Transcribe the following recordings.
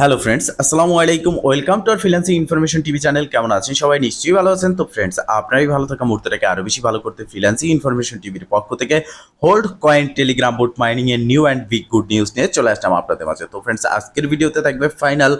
Hello friends আসসালামু আলাইকুম welcome to our freelancing information TV channel কেমন আছেন? সবাই নিশ্চয়ই ভালো আছেন। তো ফ্রেন্ডস আপনারই ভালো থাকা মুহূর্তটাকে আরও বেশি ভালো করতে ফ্রিল্যান্সিং ইনফরমেশন টিভির পক্ষ থেকে hold coin Telegram bot mining এর new and big good news নিয়ে চলে আসলাম আপনাদের মাঝে। তো ফ্রেন্ডস আজকের ভিডিওতে থাকবে final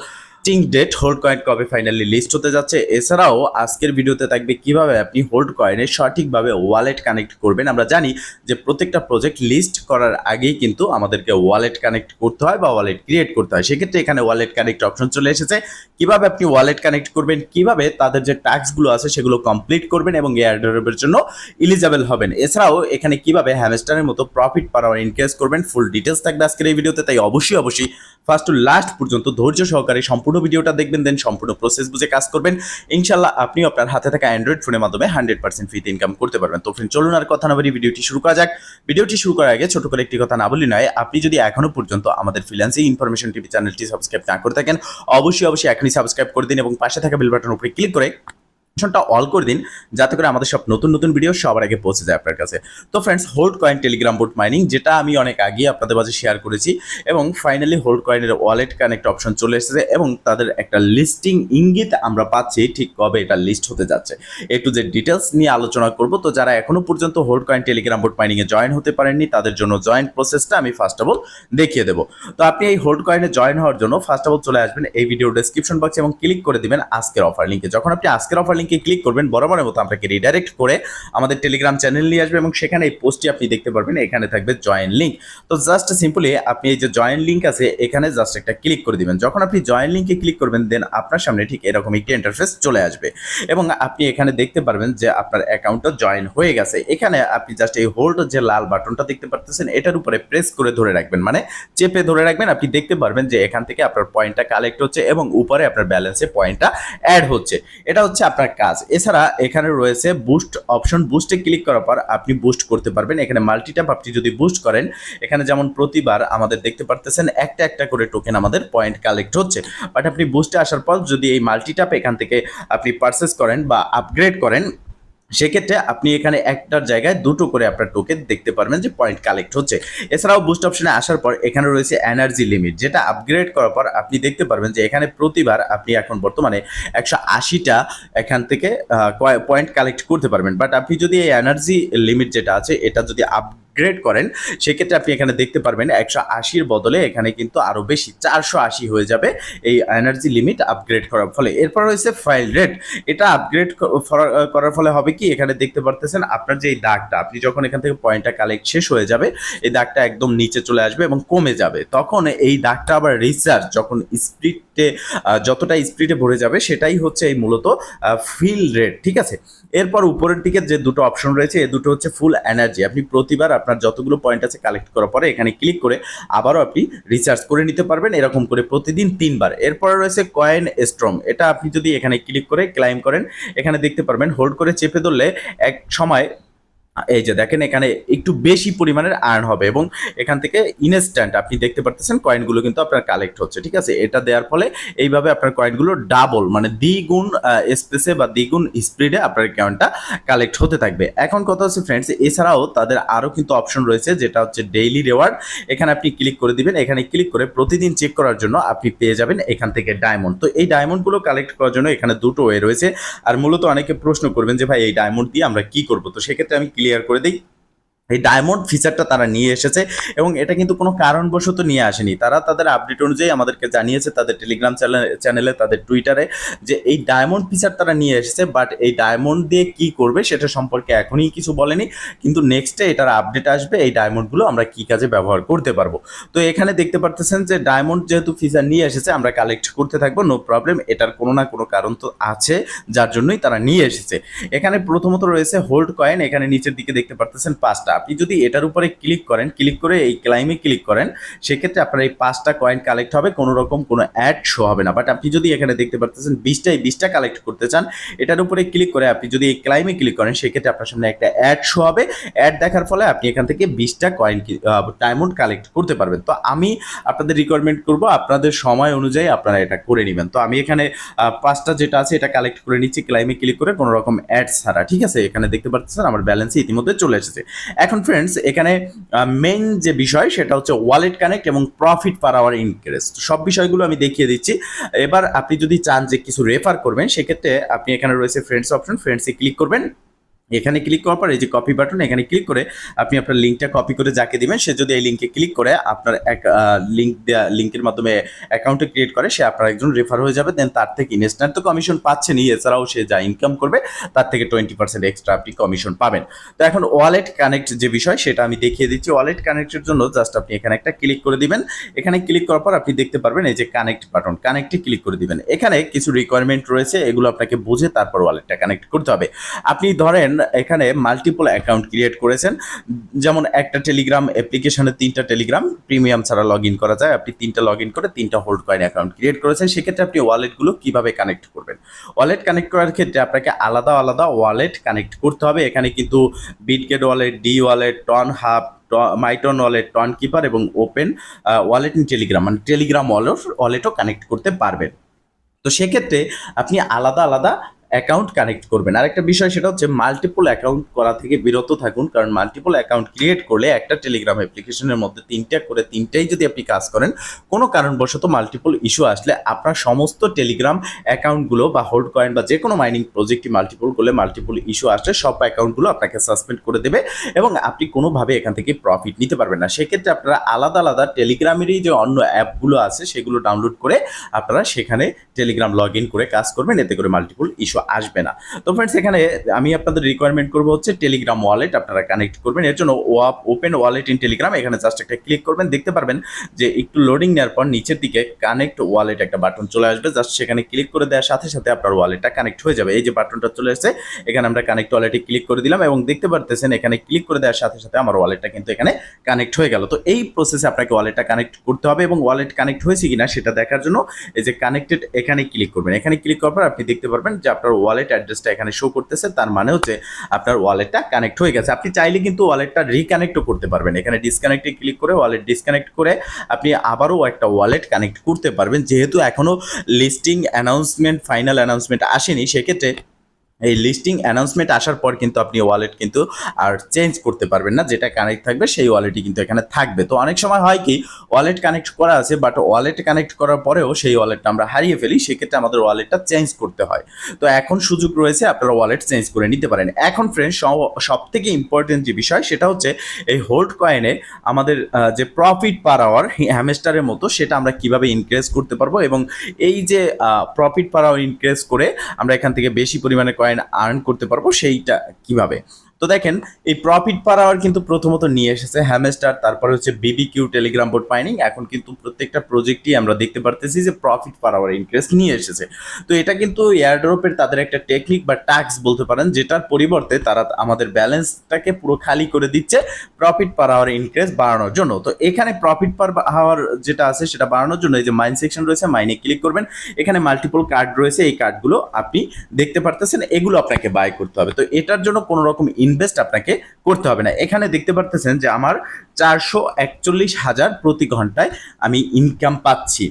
listing date hold coin কবে ফাইনালি লিস্ট হতে যাচ্ছে? এছাড়াও আজকের ভিডিওতে থাকবে কীভাবে আপনি হোল্ড কয়েনে সঠিকভাবে ওয়ালেট কানেক্ট করবেন? আমরা জানি যে প্রত্যেকটা প্রজেক্ট লিস্ট করার আগেই কিন্তু আমাদেরকে ওয়ালেট কানেক্ট করতে হয় বা ওয়ালেট ক্রিয়েট করতে হয়। সেক্ষেত্রে এখানে ওয়ালেট কানেক্ট অপশন চলে এসেছে। কীভাবে আপনি ওয়ালেট কানেক্ট করবেন? কীভাবে তাদের যে টাস্কগুলো আছে সেগুলো কমপ্লিট করবেন এবং এয়ারড্রপের জন্য ইলিজেবল হবেন? এছাড়াও এখানে কীভাবে হ্যামস্টারের মতো প্রফিট পাওয়ার ইনক্রিজ করবেন? ফুল ডিটেলস থাকবে আজকের এই ভিডিওতে তাই অবশ্যই অবশ্যই ফার্স্ট টু লাস্ট পর্যন্ত ধৈর্য সহকারে সম্পূর্ণ ভিডিওটা দেখবেন দেন সম্পূর্ণ প্রসেস বুঝে কাজ করবেন। ইনশাল্লাহ আপনি আপনার হাতে থাকা অ্যান্ড্রয়েড ফোনের মাধ্যমে হান্ড্রেড পার্সেন্ট ফ্রিতে ইনকাম করতে পারবেন। তো ফ্রেন্ড চলুন আর কথা না বলি ভিডিওটি শুরু করা যাক। ভিডিওটি শুরু করার আগে ছোট করে একটি কথা না বলি নয়, আপনি যদি এখনও পর্যন্ত আমাদের ফ্রিল্যান্সিং ইনফরমেশন টিভি চ্যানেলটি সাবস্ক্রাইব না করে থাকেন, অবশ্যই অবশ্যই এখনই সাবস্ক্রাইব করে দিন এবং পাশে থাকা বেল বাটন উপরে ক্লিক করে নোটিফিকেশনটা অল করে দিন, যাতে করে আমাদের সব নতুন নতুন ভিডিও সবার আগে পৌঁছে যায় আপনার কাছে। তো friends hold coin Telegram bot mining যেটা আমি অনেক আগে আপনাদের মাঝে শেয়ার করেছি এবং ফাইনালি হোল্ড কয়েনের ওয়ালেট কানেক্ট অপশন চলে এসেছে এবং তাদের একটা লিস্টিং ইঙ্গিত আমরা পাচ্ছি ঠিক কবে এটা লিস্ট হতে যাচ্ছে। একটু যে ডিটেলস নিয়ে আলোচনা করব। তো যারা এখনও পর্যন্ত hold coin Telegram bot mining এ জয়েন হতে পারেননি, তাদের জন্য জয়েন প্রসেসটা আমি ফার্স্ট অফ অল দেখিয়ে দেবো। তো আপনি এই হোল্ড কয়েনে জয়েন হওয়ার জন্য ফার্স্ট অফ অল চলে আসবেন এই ভিডিও ডেসক্রিপশন বক্সে এবং ক্লিক করে দিবেন আজকের অফার লিঙ্কে যখন আপনি আজকের অফার ক্লিক করবেন, বরাবরের মতো আপনাকে রিডাইরেক্ট করে আমাদের টেলিগ্রাম চ্যানেল নিয়ে আসবে এবং সেখানে এই পোস্টটি আপনি দেখতে পারবেন, এখানে থাকবে জয়েন লিঙ্ক তো জাস্ট সিম্পলি আপনি এই যে জয়েন লিঙ্ক আছে, এখানে জাস্ট একটা ক্লিক করে দিবেন। যখন আপনি জয়েন লিঙ্কে ক্লিক করবেন দেন আপনার সামনে ঠিক এরকম একটি ইন্টারফেস চলে আসবে। এবং আপনি এখানে দেখতে পারবেন যে আপনার অ্যাকাউন্টটা জয়েন হয়ে গেছে। এখানে আপনি জাস্ট এই হোল্ড যে লাল বাটনটা দেখতে পারতেছেন, এটার উপরে প্রেস করে ধরে রাখবেন। মানে চেপে ধরে রাখবেন, আপনি দেখতে পারবেন যে এখান থেকে আপনার পয়েন্টটা কালেক্ট হচ্ছে এবং উপরে আপনার ব্যালেন্সে পয়েন্টটা অ্যাড হচ্ছে। এটা হচ্ছে আপনার কাজ। এছাড়া এখানে রয়েছে বুস্ট অপশন বুস্টে ক্লিক করার পর আপনি বুস্ট করতে পারবেন। এখানে মাল্টিট্যাপ আপনি যদি বুস্ট করেন, এখানে যেমন প্রতিবার আমাদের দেখতে পারতেছেন, একটা একটা করে টোকেন আমাদের পয়েন্ট কালেক্ট হচ্ছে। বাট আপনি বুস্টে আসার পর যদি এই মাল্টিটাপ এখান থেকে আপনি পারচেস করেন বা আপগ্রেড করেন সেক্ষেত্রে আপনি এখানে একটার জায়গায় দুটো করে আপনার টোকেন দেখতে পারবেন যে পয়েন্ট কালেক্ট হচ্ছে। এছাড়াও বুস্ট অপশনে আসার পর এখানে রয়েছে এনার্জি লিমিট যেটা আপগ্রেড করার পর আপনি দেখতে পারবেন যে এখানে প্রতিবার আপনি এখন বর্তমানে একশো আশিটা এখান থেকে পয়েন্ট কালেক্ট করতে পারবেন। বাট আপনি যদি এই এনার্জি লিমিট যেটা আছে, এটা যদি আপ আপগ্রেড করেন, সেক্ষেত্রে আপনি এখানে দেখতে পারবেন একশো আশির বদলে এখানে কিন্তু আরও বেশি, চারশো আশি হয়ে যাবে এই এনার্জি লিমিট আপগ্রেড করার ফলে। এরপর রয়েছে ফাইল রেট এটা আপগ্রেড করার ফলে হবে কি? এখানে দেখতে পারতেছেন আপনার যে এই দাগটা, আপনি যখন এখান থেকে পয়েন্টটা কালেক্ট শেষ হয়ে যাবে, এই দাগটা একদম নিচে চলে আসবে এবং কমে যাবে। তখন এই দাগটা আবার রিচার্জ যখন স্পিডে যতটা স্পিডে ভরে যাবে, সেটাই হচ্ছে এই মূলত ফিল রেট ঠিক আছে? এরপর উপরের দিকে যে দুটো অপশন রয়েছে এই দুটো হচ্ছে ফুল এনার্জি আপনি প্রতিবার আপনার যতগুলো পয়েন্ট আছে কালেক্ট করার পরে এখানে ক্লিক করে আবারও আপনি রিচার্জ করে নিতে পারবেন, এরকম করে প্রতিদিন তিনবার। এরপরে রয়েছে কয়েন স্ট্রম এটা আপনি যদি এখানে ক্লিক করে ক্লাইম করেন, এখানে দেখতে পারবেন হোল্ড করে চেপে ধরলে এক সময় এই যে দেখেন, এখানে একটু বেশি পরিমাণের আর্ন হবে এবং এখান থেকে ইনস্ট্যান্ট আপনি দেখতে পারতেছেন কয়েনগুলো কিন্তু আপনার কালেক্ট হচ্ছে, ঠিক আছে? এটা দেওয়ার ফলে এইভাবে আপনার কয়েনগুলো ডাবল মানে দ্বিগুণ স্পেসে বা দ্বিগুণ স্পিডে আপনার কয়েনটা কালেক্ট হতে থাকবে। এখন কথা হচ্ছে ফ্রেন্ডস এছাড়াও তাদের আরও কিন্তু অপশন রয়েছে, যেটা হচ্ছে ডেইলি রেওয়ার্ড এখানে আপনি ক্লিক করে দিবেন, এখানে ক্লিক করে প্রতিদিন চেক করার জন্য আপনি পেয়ে যাবেন এখান থেকে ডায়মন্ড তো এই ডায়মন্ডগুলো কালেক্ট করার জন্য এখানে দুটো ওয়ে রয়েছে। আর মূলত অনেকে প্রশ্ন করবেন যে, ভাই, এই ডায়মন্ড দিয়ে আমরা কি করব? তো সেক্ষেত্রে আমি ক্লিয়ার করে দিই। এই ডায়মন্ড ফিচারটা তারা নিয়ে এসেছে এবং এটা কিন্তু কোনো কারণবশত নিয়ে আসেনি। তারা তাদের আপডেট অনুযায়ী আমাদেরকে জানিয়েছে তাদের টেলিগ্রাম চ্যানেলে তাদের টুইটারে যে এই ডায়মন্ড ফিচার তারা নিয়ে এসেছে বাট এই ডায়মন্ড দিয়ে কি করবে সেটা সম্পর্কে এখনই কিছু বলেনি। কিন্তু নেক্সটে এটার আপডেট আসবে, এই ডায়মন্ডগুলো আমরা কি কাজে ব্যবহার করতে পারব। তো এখানে দেখতে পারতেছেন যে ডায়মন্ড যেহেতু ফিচার নিয়ে এসেছে, আমরা কালেক্ট করতে থাকব নো প্রবলেম এটার কোনো না কোনো কারণ তো আছে, যার জন্যই তারা নিয়ে এসেছে। এখানে প্রথমত রয়েছে হোল্ড কয়েন এখানে নিচের দিকে দেখতে পারতেছেন পাঁচটা আপনি যদি এটার উপরে ক্লিক করেন ক্লিক করে এই ক্লাইমে ক্লিক করেন, সেক্ষেত্রে আপনার এই পাঁচটা কয়েন কালেক্ট হবে, কোনো রকম কোনো অ্যাড শো হবে না। বাট আপনি যদি এখানে দেখতে পারতেছেন বিশটাই বিশটা কালেক্ট করতে চান, এটার উপরে ক্লিক করে আপনি যদি এই ক্লাইমে ক্লিক করেন, সেক্ষেত্রে আপনার সামনে একটা অ্যাড শো হবে। অ্যাড দেখার ফলে আপনি এখান থেকে বিশটা কয়েন ডায়মন্ড কালেক্ট করতে পারবেন। তো আমি আপনাদের রিকোয়ারমেন্ট করব, আপনাদের সময় অনুযায়ী আপনারা এটা করে নেবেন। তো আমি এখানে পাঁচটা যেটা আছে, এটা কালেক্ট করে নিচ্ছি ক্লাইমে ক্লিক করে কোনো রকম অ্যাড ছাড়া। ঠিক আছে? এখানে দেখতে পাচ্ছেন আমার ব্যালেন্সে ইতিমধ্যে চলে এসেছে। এখন ফ্রেন্ডস এখানে মেইন যে বিষয় সেটা হচ্ছে ওয়ালেট কানেক্ট এবং প্রফিট পার আওয়ার ইনক্রেস্ট সব বিষয়গুলো আমি দেখিয়ে দিচ্ছি। এবার আপনি যদি চান যে কিছু রেফার করবেন, সেক্ষেত্রে আপনি এখানে রয়েছে ফ্রেন্ডস অপশন ফ্রেন্ডসে ক্লিক করবেন। এখানে ক্লিক করার পর এই যে কপি বাটন এখানে ক্লিক করে আপনি আপনার লিঙ্কটা কপি করে যাকে দিবেন, সে যদি এই লিঙ্কে ক্লিক করে আপনার এক লিঙ্ক দেওয়া লিঙ্কের মাধ্যমে অ্যাকাউন্টে ক্রিয়েট করে, সে আপনার একজন রেফার হয়ে যাবে। দেন তার থেকে ইনস্ট্যান্ট তো কমিশন পাচ্ছেনই এছাড়াও সে যা ইনকাম করবে, তার থেকে টোয়েন্টি পার্সেন্ট এক্সট্রা আপনি কমিশন পাবেন। তো এখন ওয়ালেট কানেক্ট যে বিষয়, সেটা আমি দেখিয়ে দিচ্ছি। ওয়ালেট কানেক্টের জন্য জাস্ট আপনি এখানে একটা ক্লিক করে দিবেন। এখানে ক্লিক করার পর আপনি দেখতে পারবেন এই যে কানেক্ট বাটন কানেক্টে ক্লিক করে দিবেন। এখানে কিছু রিকোয়ারমেন্ট রয়েছে, এগুলো আপনাকে বুঝে তারপর ওয়ালেটটা কানেক্ট করতে হবে। আপনি ধরেন এখানে মাল্টিপল অ্যাকাউন্ট ক্রিয়েট করেছেন। যেমন একটা টেলিগ্রাম অ্যাপ্লিকেশনে তিনটা টেলিগ্রাম প্রিমিয়াম ছাড়া লগ ইন করা যায়। আপনি তিনটা লগ ইন করে তিনটা হোল্ড কয়েন অ্যাকাউন্ট ক্রিয়েট করেছেন। সেক্ষেত্রে আপনি ওয়ালেটগুলো কীভাবে কানেক্ট করবেন? ওয়ালেট কানেক্ট করার ক্ষেত্রে আপনাকে আলাদা আলাদা ওয়ালেট কানেক্ট করতে হবে। এখানে কিন্তু Bitget wallet D wallet TON hub MyTon wallet TON keeper এবং ওপেন ওয়ালেট ইন টেলিগ্রাম মানে টেলিগ্রাম ওয়ালেট ওয়ালেটও কানেক্ট করতে পারবেন। তো সেক্ষেত্রে আপনি আলাদা আলাদা অ্যাকাউন্ট কানেক্ট করবেন। আরেকটা বিষয় সেটা হচ্ছে মাল্টিপল অ্যাকাউন্ট করা থেকে বিরত থাকুন, কারণ মাল্টিপল অ্যাকাউন্ট ক্রিয়েট করলে একটা টেলিগ্রাম অ্যাপ্লিকেশনের মধ্যে তিনটা করে তিনটাই যদি আপনি কাজ করেন, কোনো কারণবশত মাল্টিপল ইস্যু আসলে আপনার সমস্ত টেলিগ্রাম অ্যাকাউন্টগুলো বা হোল্ড কয়েন বা যে কোনো মাইনিং প্রজেক্টই মাল্টিপল করলে মাল্টিপল ইস্যু আসলে সব অ্যাকাউন্টগুলো আপনাকে সাসপেন্ড করে দেবে এবং আপনি কোনোভাবে এখান থেকে প্রফিট নিতে পারবেন না। সেক্ষেত্রে আপনারা আলাদা আলাদা টেলিগ্রামেরই যে অন্য অ্যাপগুলো আছে, সেগুলো ডাউনলোড করে আপনারা সেখানে টেলিগ্রাম লগ ইন করে কাজ করবেন, এতে করে মাল্টিপল ইস্যু আসবে না। তো ফ্রেন্ডস এখানে আমি আপনাদের রিকোয়ারমেন্ট করব হচ্ছে টেলিগ্রাম ওয়ালেট আপনারা কানেক্ট করবেন। এর জন্য ওয়াপ ওপেন ওয়ালেট ইন টেলিগ্রাম এখানে জাস্ট একটা ক্লিক করবেন। দেখতে পারবেন যে একটু লোডিং নেওয়ার পর নিচের দিকে কানেক্ট ওয়ালেট একটা বাটন চলে আসবে। জাস্ট সেখানে ক্লিক করে দেওয়ার সাথে সাথে আপনার ওয়ালেটটা কানেক্ট হয়ে যাবে। এই যে বাটনটা চলে এসেছে, এখানে আমরা কানেক্ট ওয়ালেটে ক্লিক করে দিলাম এবং দেখতে পারতেছেন এখানে ক্লিক করে দেওয়ার সাথে সাথে আমার ওয়ালেটটা কিন্তু এখানে কানেক্ট হয়ে গেল। তো এই প্রসেসে আপনাকে ওয়ালেটটা কানেক্ট করতে হবে এবং ওয়ালেট কানেক্ট হয়েছে কিনা সেটা দেখার জন্য এই যে কানেক্টেড এখানে ক্লিক করবেন। এখানে ক্লিক করার পর আপনি দেখতে পারবেন যে আপনার ওয়ালেট অ্যাড্রেসটা এখানে শো করতেছে, তার মানে হচ্ছে আপনার ওয়ালেটটা কানেক্ট হয়ে গেছে। আপনি চাইলে কিন্তু ওয়ালেটটা রিকানেক্টও করতে পারবেন। এখানে ডিসকানেক্টে ক্লিক করে ওয়ালেট ডিসকানেক্ট করে আপনি আবারও একটা ওয়ালেট কানেক্ট করতে পারবেন। যেহেতু এখনও লিস্টিং অ্যানাউন্সমেন্ট ফাইনাল অ্যানাউন্সমেন্ট আসেনি, সেক্ষেত্রে এই লিস্টিং অ্যানাউন্সমেন্ট আসার পর কিন্তু আপনি ওয়ালেট কিন্তু আর চেঞ্জ করতে পারবেন না, যেটা কানেক্ট থাকবে সেই ওয়ালেটই কিন্তু এখানে থাকবে। তো অনেক সময় হয় কি ওয়ালেট কানেক্ট করা আছে বাট ওয়ালেট কানেক্ট করার পরেও সেই ওয়ালেটটা আমরা হারিয়ে ফেলি, সেক্ষেত্রে আমাদের ওয়ালেটটা চেঞ্জ করতে হয়। তো এখন সুযোগ রয়েছে, আপনারা ওয়ালেট চেঞ্জ করে নিতে পারেন। এখন ফ্রেন্ডস সব থেকে ইম্পর্টেন্ট যে বিষয়, সেটা হচ্ছে এই হোল্ড কয়েনে আমাদের যে প্রফিট পার আওয়ার হ্যামেস্টারের মতো, সেটা আমরা কীভাবে ইনক্রিজ করতে পারব এবং এই যে প্রফিট পার আওয়ার ইনক্রিজ করে আমরা এখান থেকে বেশি পরিমাণে কয়েন আর্ন করতে পারব সেইটা কীভাবে? তো দেখেন, এই প্রফিট পার আওয়ার কিন্তু প্রথমত নিয়ে এসেছে হ্যামেস্টার তারপরে হচ্ছে বিবি কিউ টেলিগ্রাম বোর্ড মাইনিং এখন কিন্তু প্রত্যেকটা প্রজেক্টই আমরা দেখতে পারতেছি যে প্রফিট পার আওয়ার ইনক্রিজ নিয়ে এসেছে। তো এটা কিন্তু এয়ারড্রপের তাদের একটা টেকনিক বা ট্যাক্স বলতে পারেন, যেটার পরিবর্তে তারা আমাদের ব্যালেন্সটাকে পুরো খালি করে দিচ্ছে প্রফিট পার আওয়ার ইনক্রিজ বাড়ানোর জন্য। তো এখানে প্রফিট পার আওয়ার যেটা আছে সেটা বাড়ানোর জন্য এই যে মাইন সেকশন রয়েছে মাইনে ক্লিক করবেন। এখানে মাল্টিপল কার্ড রয়েছে, এই কার্ডগুলো আপনি দেখতে পারতেছেন, এগুলো আপনাকে বাই করতে হবে। তো এটার জন্য কোনো রকম ইনভেস্ট আপনাকে করতে হবে না। এখানে দেখতে পারতেছেন যে আমার চারশো একচল্লিশ হাজার প্রতি ঘন্টায় আমি ইনকাম পাচ্ছি।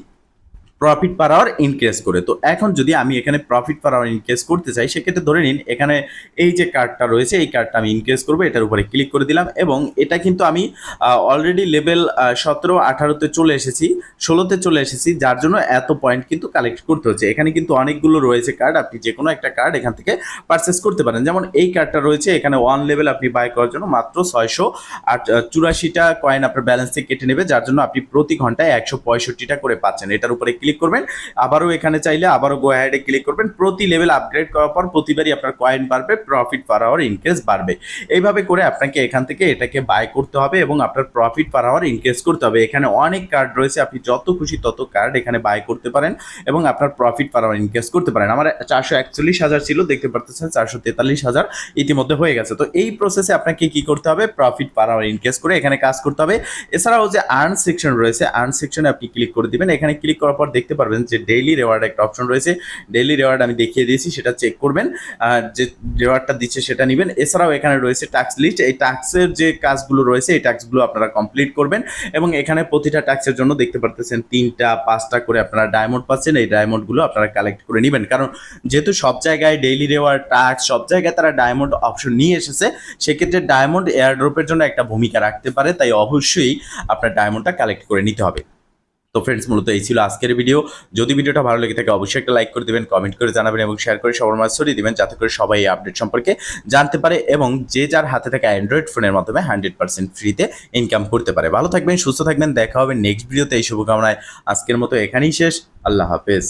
প্রফিট পার আওয়ার ইনক্রিজ করে। তো এখন যদি আমি এখানে প্রফিট পার আওয়ার ইনক্রিজ করতে চাই, সেক্ষেত্রে ধরে নিন, এখানে এই যে কার্ডটা রয়েছে, এই কার্ডটা আমি ইনক্রিজ করব, এটার উপরে ক্লিক করে দিলাম এবং এটা কিন্তু আমি অলরেডি লেভেল সতেরো, আঠারোতে চলে এসেছি, ষোলোতে চলে এসেছি, যার জন্য এত পয়েন্ট কিন্তু কালেক্ট করতে হচ্ছে। এখানে কিন্তু অনেকগুলো রয়েছে কার্ড আপনি যে কোনো একটা কার্ড এখান থেকে পারচেস করতে পারেন। যেমন এই কার্ডটা রয়েছে, এখানে ওয়ান লেভেল আপনি বাই করার জন্য মাত্র ছয়শো আট চুরাশিটা কয়েন আপনার ব্যালেন্স থেকে কেটে নেবে, যার জন্য আপনি প্রতি ঘন্টায় একশো পঁয়ষট্টিটা করে পাচ্ছেন। এটার উপরে ক্লিক করবেন। আবারও এখানে চাইলে আবারও গো হ্যাডে ক্লিক করবেন। প্রতি লেভেল আপগ্রেড করার পর প্রতিবারই আপনার কয়েন বাড়বে প্রফিট পার আওয়ার ইনক্রিজ বাড়বে। এইভাবে করে আপনাকে এখান থেকে এটাকে বাই করতে হবে এবং আপনার প্রফিট পার আওয়ার ইনক্রিজ করতে হবে। এখানে অনেক কার্ড রয়েছে, আপনি যত খুশি তত কার্ড এখানে বাই করতে পারেন এবং আপনার প্রফিট পার আওয়ার ইনক্রিজ করতে পারেন। আমার চারশো একচল্লিশ হাজার ছিল, দেখতে পারতেছেন চারশো তেতাল্লিশ হাজার ইতিমধ্যে হয়ে গেছে। তো এই প্রসেসে আপনাকে কি করতে হবে? প্রফিট পার আওয়ার ইনক্রিজ করে এখানে কাজ করতে হবে। এছাড়াও যে আর্ন সেকশন রয়েছে আর্ন সেকশনে আপনি ক্লিক করে দিবেন। এখানে ক্লিক করার পর দেখতে পারবেন যে ডেইলি রেওয়ার্ড একটা অপশন রয়েছে। ডেইলি রেওয়ার্ড আমি দেখিয়ে দিয়েছি, সেটা চেক করবেন। যে রেওয়ার্ডটা দিচ্ছে সেটা নেবেন। এছাড়াও এখানে রয়েছে টাক্স লিস্ট এই টাক্সের যে কাজগুলো রয়েছে, এই টাক্সগুলো আপনারা কমপ্লিট করবেন এবং এখানে প্রতিটা টাক্সের জন্য দেখতে পারতেছেন তিনটা, পাঁচটা করে আপনারা ডায়মন্ড পাচ্ছেন। এই ডায়মন্ডগুলো আপনারা কালেক্ট করে নেবেন। কারণ যেহেতু সব জায়গায় ডেইলি রেওয়ার্ড টাক্স সব জায়গায় তারা ডায়মন্ড অপশন নিয়ে এসেছে, সেক্ষেত্রে ডায়মন্ড এয়ারড্রপের জন্য একটা ভূমিকা রাখতে পারে। তাই অবশ্যই আপনার ডায়মন্ডটা কালেক্ট করে নিতে হবে। তো ফ্রেন্ডস মূলত এই ছিল আজকের ভিডিও যদি ভিডিওটা ভালো লেগে থাকে, অবশ্যই একটা লাইক করে দেবেন কমেন্ট করে জানাবেন এবং শেয়ার করে সবার মাঝে ছড়িয়ে দেবেন, যাতে করে সবাই এই আপডেট সম্পর্কে জানতে পারে এবং যে যার হাতে থাকা অ্যান্ড্রয়েড ফোনের মাধ্যমে হান্ড্রেড পার্সেন্ট ফ্রিতে ইনকাম করতে পারে। ভালো থাকবেন, সুস্থ থাকবেন, দেখা হবে নেক্সট ভিডিওতে এই শুভকামনায় আজকের মতো এখানেই শেষ। আল্লাহ হাফেজ।